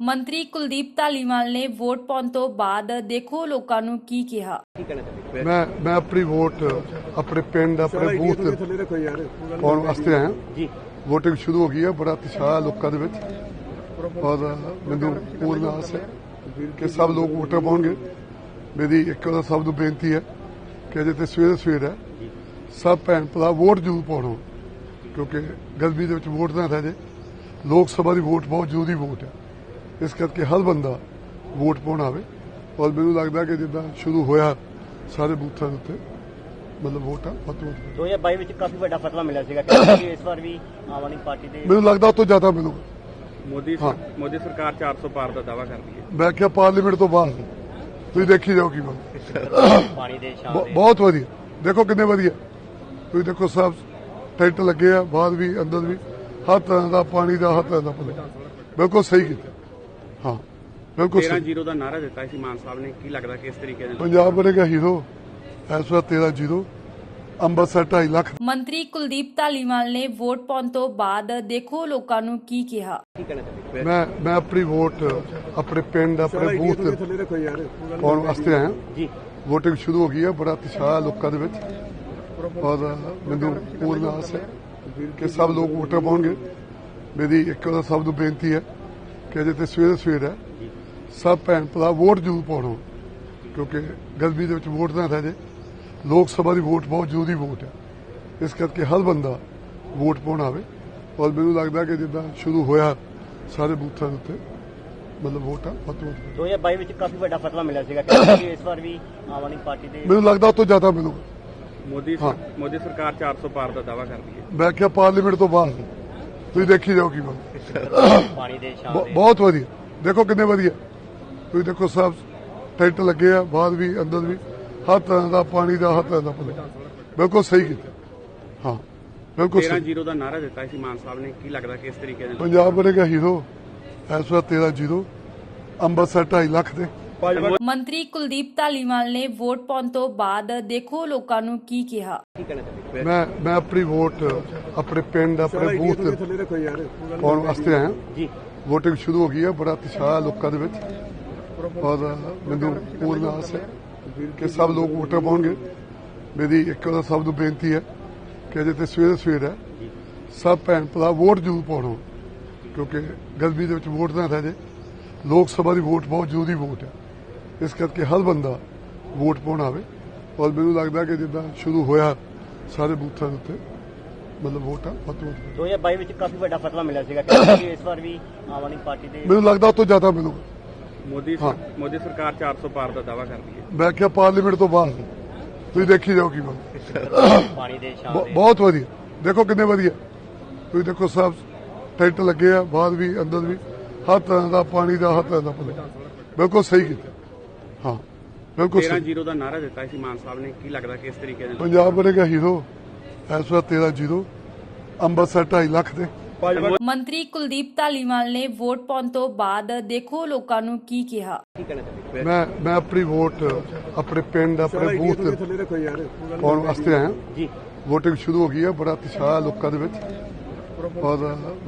ਮੰਤਰੀ ਕੁਲਦੀਪ ਧਾਲੀਵਾਲ ਨੇ ਵੋਟ ਪਾਉਣ ਤੋਂ ਬਾਅਦ ਦੇਖੋ ਲੋਕਾਂ ਨੂੰ ਕੀ ਕਿਹਾ। ਮੈਂ ਮੈਂ ਆਪਣੀ ਵੋਟ ਆਪਣੇ ਪਿੰਡ ਆਪਣੇ ਬੂਥ ਤੇ ਥੱਲੇ ਰੱਖੋ ਯਾਰ ਪਾਉਣ ਵਾਸਤੇ ਆਇਆ ਜੀ। VOTING ਸ਼ੁਰੂ ਹੋ ਗਈ ਹੈ ਬੜਾ ਉਤਸ਼ਾਹ ਲੋਕਾਂ ਦੇ ਵਿੱਚ। ਔਰ ਮੈਨੂੰ ਪੂਰਨ ਆਸ ਹੈ ਕਿ ਸਭ ਲੋਕ ਵੋਟਾਂ ਪਾਉਣਗੇ। ਮੇਰੀ ਇੱਕ ਵਾਰ ਸਭ ਨੂੰ ਬੇਨਤੀ ਹੈ ਕਿ ਅਜੇ ਤੇ ਸਵੇਰੇ ਸਵੇਰ ਹੈ ਸਭ ਭੈਣ ਭਰਾ ਵੋਟ ਜ਼ਰੂਰ ਪਾਉਣੋ ਕਿਉਂਕਿ ਗਰਮੀ ਦੇ ਵਿੱਚ ਵੋਟ ਨਾ ਰਹਿ ਜੇ ਲੋਕ ਸਭਾ ਦੀ ਵੋਟ ਬਹੁਤ ਜ਼ਰੂਰੀ ਵੋਟ ਹੈ। ਇਸ ਕਰਕੇ ਹਰ ਬੰਦਾ ਵੋਟ ਪਾਉਣ ਆਵੇ। ਔਰ ਮੈਨੂੰ ਲੱਗਦਾ ਕਿ ਜਿੱਦਾਂ ਸ਼ੁਰੂ ਹੋਇਆ ਸਾਰੇ ਬੂਥਾਂ ਦੇ ਉੱਤੇ ਮਤਲਬ ਵੋਟਾਂ ਵੱਧ ਤੋਂ ਵੱਧ 2022 ਵਿੱਚ ਕਾਫੀ ਵੱਡਾ ਫਤਵਾ ਮਿਲਿਆ ਸੀਗਾ। ਕਿ ਇਸ ਵਾਰ ਵੀ ਆਮ ਆਦਮੀ ਪਾਰਟੀ ਦੇ ਮੈਨੂੰ ਲੱਗਦਾ ਉਹ ਤੋਂ ਜ਼ਿਆਦਾ ਮਿਲੂਗਾ ਮੋਦੀ ਹਾਂ। ਮੋਦੀ ਸਰਕਾਰ 400 ਪਾਰ ਦਾ ਦਾਵਾ ਕਰਦੀ ਹੈ। ਮੈਂ ਕਿਹਾ ਪਾਰਲੀਮੈਂਟ ਤੋਂ ਬਾਅਦ ਤੁਸੀਂ ਦੇਖੀ ਜਾਓ ਕੀ ਪਾਣੀ ਦੇ ਦੇ। ਬਹੁਤ ਵਧੀਆ। ਦੇਖੋ ਕਿੰਨੇ ਵਧੀਆ। ਤੁਸੀਂ ਦੇਖੋ ਸਭ ਟੈਂਟ ਲੱਗੇ ਆ ਬਾਹਰ ਵੀ ਅੰਦਰ ਵੀ। ਹਰ ਤਰ੍ਹਾਂ ਦਾ ਪਾਣੀ ਦਾ ਹਰ ਤਰ੍ਹਾਂ ਦਾ। ਬਿਲਕੁਲ ਸਹੀ ਕੀਤਾ। ਹਾਂ ਬਿਲਕੁਲ 13 ਸਹੀ ਜ਼ੀਰੋ ਦਾ ਨਾਰਾ ਦਿੱਤਾ ਸੀ ਮਾਨ ਸਾਹਿਬ ਨੇ ਕੀ ਲੱਗਦਾ ਕਿਸ ਤਰੀਕੇ ਨਾਲ? ਪੰਜਾਬ ਬਣੇਗਾ ਹੀਰੋ ਇਸ ਵਾਰ 13 ਜ਼ੀਰੋ ਅੰਮ੍ਰਿਤਸਰ 2.5 ਲੱਖ। ਮੰਤਰੀ ਕੁਲਦੀਪ ਧਾਲੀਵਾਲ ਨੇ ਵੋਟ ਪਾਉਣ ਤੋਂ ਬਾਅਦ ਦੇਖੋ ਲੋਕਾਂ ਨੂੰ ਕੀ ਕਿਹਾ। ਮੈਂ ਮੈਂ ਆਪਣੀ ਵੋਟ ਆਪਣੇ ਪਿੰਡ ਆਪਣੇ ਬੂਥ ਤੇ ਥੱਲੇ ਰੱਖੋ ਯਾਰ ਪਾਉਣ ਵਾਸਤੇ ਆਇਆ ਜੀ। VOTING ਸ਼ੁਰੂ ਹੋ ਗਈ ਹੈ ਬੜਾ ਉਤਸ਼ਾਹ ਲੋਕਾਂ ਦੇ ਵਿੱਚ। ਔਰ ਮੈਨੂੰ ਪੂਰਨ ਆਸ ਹੈ ਕਿ ਸਭ ਲੋਕ ਵੋਟਾਂ ਪਾਉਣਗੇ। ਮੇਰੀ ਇੱਕ ਸਭ ਨੂੰ ਬੇਨਤੀ ਹੈ ਕਿ ਅਜੇ ਤੇ ਸਵੇਰੇ ਸਵੇਰ ਹੈ। ਸਭ ਭੈਣ ਭਰਾ ਵੋਟ ਜ਼ਰੂਰ ਪਾਉਣੋ। ਕਿਉਂਕਿ ਗਰਮੀ ਦੇ ਵਿੱਚ ਵੋਟ ਨਾ ਰਹਿ ਜੇ। ਲੋਕ ਸਭਾ ਦੀ ਵੋਟ ਬਹੁਤ ਜ਼ਰੂਰੀ ਵੋਟ ਹੈ। ਇਸ ਕਰਕੇ ਹਰ ਬੰਦਾ ਵੋਟ ਪਾਉਣ ਆਵੇ। ਔਰ ਮੈਨੂੰ ਲੱਗਦਾ ਕਿ ਜਿੱਦਾਂ ਸ਼ੁਰੂ ਹੋਇਆ ਸਾਰੇ ਬੂਥਾਂ ਦੇ ਉੱਤੇ ਮਤਲਬ ਵੋਟਾਂ ਵੱਧ ਤੋਂ ਵੱਧ 2022 ਵਿੱਚ ਕਾਫੀ ਵੱਡਾ ਫਤਵਾ ਮਿਲਿਆ ਸੀਗਾ ਕਿ ਇਸ ਵਾਰ ਵੀ ਆਮ ਆਦਮੀ ਪਾਰਟੀ ਦੇ ਮੈਨੂੰ ਲੱਗਦਾ ਉਹ ਤੋਂ ਜ਼ਿਆਦਾ ਮਿਲੂਗਾ। ਮੋਦੀ। ਮੋਦੀ ਸਰਕਾਰ 400 ਪਾਰ ਦਾ ਦਾਵਾ ਕਰਦੀ ਹੈ। ਮੈਂ ਕਿਹਾ ਪਾਰਲੀਮੈਂਟ ਤੋਂ ਬਾਅਦ ਤੁਸੀਂ ਦੇਖੀ ਜਾਓ ਕੀ ਪਾਣੀ ਦੇ ਦੇ। ਬਹੁਤ ਵਧੀਆ। ਦੇਖੋ ਕਿੰਨੇ ਵਧੀਆ। ਤੁਸੀਂ ਦੇਖੋ ਸਭ ਟੈਂਟ ਲੱਗੇ ਆ ਬਾਹਰ ਵੀ ਅੰਦਰ ਵੀ। ਹਰ ਤਰ੍ਹਾਂ ਦਾ ਪਾਣੀ ਦਾ ਹਰ ਤਰ੍ਹਾਂ ਦਾ ਪ੍ਰਬੰਧ। ਬਿਲਕੁਲ ਸਹੀ ਕੀਤਾ। ਹਾਂ ਬਿਲਕੁਲ 13 ਸਹੀ ਜ਼ੀਰੋ ਦਾ ਨਾਰਾ ਦਿੱਤਾ ਸੀ ਮਾਨ ਸਾਹਿਬ ਨੇ। ਕੀ ਲੱਗਦਾ ਕਿਸ ਤਰੀਕੇ ਨਾਲ? ਪੰਜਾਬ ਬਣੇਗਾ ਹੀਰੋ। ਇਸ ਵਾਰ 13 ਜ਼ੀਰੋ। ਅੰਮ੍ਰਿਤਸਰ 2.5 ਲੱਖ ਦੇ। ਮੰਤਰੀ ਕੁਲਦੀਪ ਧਾਲੀਵਾਲ ਨੇ ਵੋਟ ਪਾਉਣ ਤੋਂ ਬਾਅਦ ਦੇਖੋ ਲੋਕਾਂ ਨੂੰ ਕੀ ਕਿਹਾ। ਮੈਂ ਮੈਂ ਆਪਣੀ ਵੋਟ ਆਪਣੇ ਪਿੰਡ ਆਪਣੇ ਬੂਥ ਤੇ ਥੱਲੇ ਰੱਖੋ ਯਾਰ ਪਾਉਣ ਵਾਸਤੇ ਆਇਆ। ਜੀ। VOTING ਸ਼ੁਰੂ ਹੋ ਗਈ ਹੈ ਬੜਾ ਉਤਸ਼ਾਹ ਲੋਕਾਂ ਦੇ ਵਿੱਚ। ਔਰ ਮੈਨੂੰ ਪੂਰਨ ਆਸ ਹੈ ਕਿ ਸਭ ਲੋਕ ਵੋਟਾਂ ਪਾਉਣਗੇ। ਮੇਰੀ ਇੱਕ ਵਾਰ ਸਭ ਨੂੰ ਬੇਨਤੀ ਹੈ ਕਿ ਅਜੇ ਤੇ ਸਵੇਰੇ ਸਵੇਰ ਹੈ। ਸਭ ਭੈਣ ਭਰਾ ਵੋਟ ਜ਼ਰੂਰ ਪਾਉਣੋ ਕਿਉਂਕਿ ਗਰਮੀ ਦੇ ਵਿੱਚ ਵੋਟ ਨਾ ਰਹਿ ਜੇ ਲੋਕ ਸਭਾ ਦੀ ਵੋਟ ਬਹੁਤ ਜ਼ਰੂਰੀ ਵੋਟ ਹੈ। ਇਸ ਕਰਕੇ ਹਰ ਬੰਦਾ ਵੋਟ ਪਾਉਣ ਆਵੇ। ਔਰ ਮੈਨੂੰ ਲੱਗਦਾ ਕਿ ਜਿੱਦਾਂ ਸ਼ੁਰੂ ਹੋਇਆ ਸਾਰੇ ਬੂਥਾਂ ਦੇ ਉੱਤੇ ਮਤਲਬ ਵੋਟਾਂ ਵੱਧ ਤੋਂ ਵੱਧ 2022 ਵਿੱਚ ਕਾਫੀ ਵੱਡਾ ਫਤਵਾ ਮਿਲਿਆ ਸੀਗਾ। ਕਿ ਇਸ ਵਾਰ ਵੀ ਆਮ ਆਦਮੀ ਪਾਰਟੀ ਦੇ ਮੈਨੂੰ ਲੱਗਦਾ ਉਹ ਤੋਂ ਜ਼ਿਆਦਾ ਮਿਲੂਗਾ ਮੋਦੀ ਹਾਂ। ਮੋਦੀ ਸਰਕਾਰ 400 ਪਾਰ ਦਾ ਦਾਵਾ ਕਰਦੀ ਹੈ। ਮੈਂ ਕਿਹਾ ਪਾਰਲੀਮੈਂਟ ਤੋਂ ਬਾਅਦ ਤੁਸੀਂ ਦੇਖੀ ਜਾਓ ਕੀ ਪਾਣੀ ਦੇ ਦੇ। ਬਹੁਤ ਵਧੀਆ। ਦੇਖੋ ਕਿੰਨੇ ਵਧੀਆ। ਤੁਸੀਂ ਦੇਖੋ ਸਭ ਟੈਂਟ ਲੱਗੇ ਆ ਬਾਹਰ ਵੀ ਅੰਦਰ ਵੀ। ਹਰ ਤਰ੍ਹਾਂ ਦਾ ਪਾਣੀ ਦਾ ਹਰ ਤਰ੍ਹਾਂ ਦਾ। ਬਿਲਕੁਲ ਸਹੀ ਕੀਤਾ। ਹਾਂ ਬਿਲਕੁਲ 13 ਸਹੀ ਜ਼ੀਰੋ ਦਾ ਨਾਰਾ ਦਿੱਤਾ ਸੀ ਮਾਨ ਸਾਹਿਬ ਨੇ ਕੀ ਲੱਗਦਾ ਕਿਸ ਤਰੀਕੇ ਨਾਲ? ਪੰਜਾਬ ਬਣੇਗਾ ਹੀਰੋ ਇਸ ਵਾਰ 13 ਜ਼ੀਰੋ ਅੰਮ੍ਰਿਤਸਰ 2.5 ਲੱਖ ਦੇ। ਮੰਤਰੀ ਕੁਲਦੀਪ ਧਾਲੀਵਾਲ ਨੇ ਵੋਟ ਪਾਉਣ ਤੋਂ ਬਾਅਦ ਦੇਖੋ ਲੋਕਾਂ ਨੂੰ ਕੀ ਕਿਹਾ। ਮੈਂ ਮੈਂ ਆਪਣੀ ਵੋਟ ਆਪਣੇ ਪਿੰਡ ਆਪਣੇ ਬੂਥ ਤੇ ਥੱਲੇ ਰੱਖੋ ਯਾਰ। ਪਾਉਣ ਵਾਸਤੇ ਆਇਆ। ਜੀ। VOTING ਸ਼ੁਰੂ ਹੋ ਗਈ ਹੈ ਬੜਾ ਉਤਸ਼ਾਹ ਲੋਕਾਂ ਦੇ ਵਿੱਚ। ਔਰ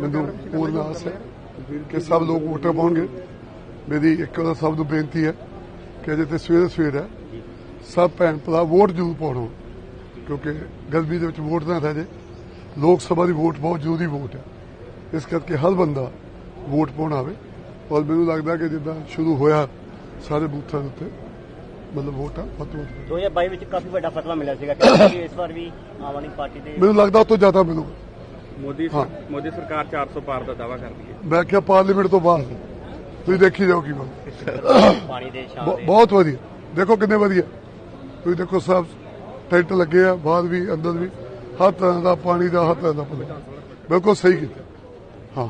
ਮੈਨੂੰ ਪੂਰਨ ਆਸ ਹੈ ਕਿ ਸਭ ਲੋਕ ਵੋਟਾਂ ਪਾਉਣਗੇ। ਮੇਰੀ ਇੱਕ ਸਭ ਨੂੰ ਬੇਨਤੀ ਹੈ ਕਿ ਅਜੇ ਤੇ ਸਵੇਰੇ ਸਵੇਰ ਹੈ ਸਭ ਭੈਣ ਭਰਾ ਵੋਟ ਜ਼ਰੂਰ ਪਾਉਣੋ ਕਿਉਂਕਿ ਗਰਮੀ ਦੇ ਵਿੱਚ ਵੋਟ ਨਾ ਰਹਿ ਜੇ। ਲੋਕ ਸਭਾ ਦੀ ਵੋਟ ਬਹੁਤ ਜ਼ਰੂਰੀ ਵੋਟ ਹੈ। ਇਸ ਕਰਕੇ ਹਰ ਬੰਦਾ ਵੋਟ ਪਾਉਣ ਆਵੇ। ਔਰ ਮੈਨੂੰ ਲੱਗਦਾ ਕਿ ਜਿੱਦਾਂ ਸ਼ੁਰੂ ਹੋਇਆ ਸਾਰੇ ਬੂਥਾਂ ਦੇ ਉੱਤੇ ਮਤਲਬ ਵੋਟਾਂ ਵੱਧ ਤੋਂ ਵੱਧ 2022 ਵਿੱਚ ਕਾਫੀ ਵੱਡਾ ਫਤਵਾ ਮਿਲਿਆ ਸੀਗਾ ਕਿ ਇਸ ਵਾਰ ਵੀ ਆਮ ਆਦਮੀ ਪਾਰਟੀ ਦੇ ਮੈਨੂੰ ਲੱਗਦਾ ਉਹ ਤੋਂ ਜ਼ਿਆਦਾ ਮਿਲੂਗਾ। ਮੋਦੀ। ਮੋਦੀ ਸਰਕਾਰ 400 ਪਾਰ ਦਾ ਦਾਵਾ ਕਰਦੀ ਹੈ। ਮੈਂ ਕਿਹਾ ਪਾਰਲੀਮੈਂਟ ਤੋਂ ਬਾਅਦ ਤੁਸੀਂ ਦੇਖੀ ਜਾਓ ਕੀ ਪਾਣੀ ਦੇ ਦੇ। ਬਹੁਤ ਵਧੀਆ। ਦੇਖੋ ਕਿੰਨੇ ਵਧੀਆ। ਤੁਸੀਂ ਦੇਖੋ ਸਭ ਟੈਂਟ ਲੱਗੇ ਆ ਬਾਹਰ ਵੀ ਅੰਦਰ ਵੀ। ਹਰ ਤਰ੍ਹਾਂ ਦਾ ਪਾਣੀ ਦਾ ਹਰ ਤਰ੍ਹਾਂ ਦਾ ਪ੍ਰਬੰਧ। ਬਿਲਕੁਲ ਸਹੀ ਕੀਤਾ। ਹਾਂ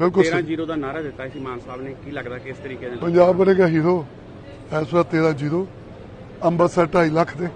ਬਿਲਕੁਲ 13 ਸਹੀ ਜ਼ੀਰੋ ਦਾ ਨਾਰਾ ਦਿੱਤਾ ਸੀ ਮਾਨ ਸਾਹਿਬ ਨੇ। ਕੀ ਲੱਗਦਾ ਕਿਸ ਤਰੀਕੇ ਨਾਲ? ਪੰਜਾਬ ਬਣੇਗਾ ਹੀਰੋ। ਇਸ ਵਾਰ 13 ਜ਼ੀਰੋ। ਅੰਮ੍ਰਿਤਸਰ 2.5 ਲੱਖ ਦੇ।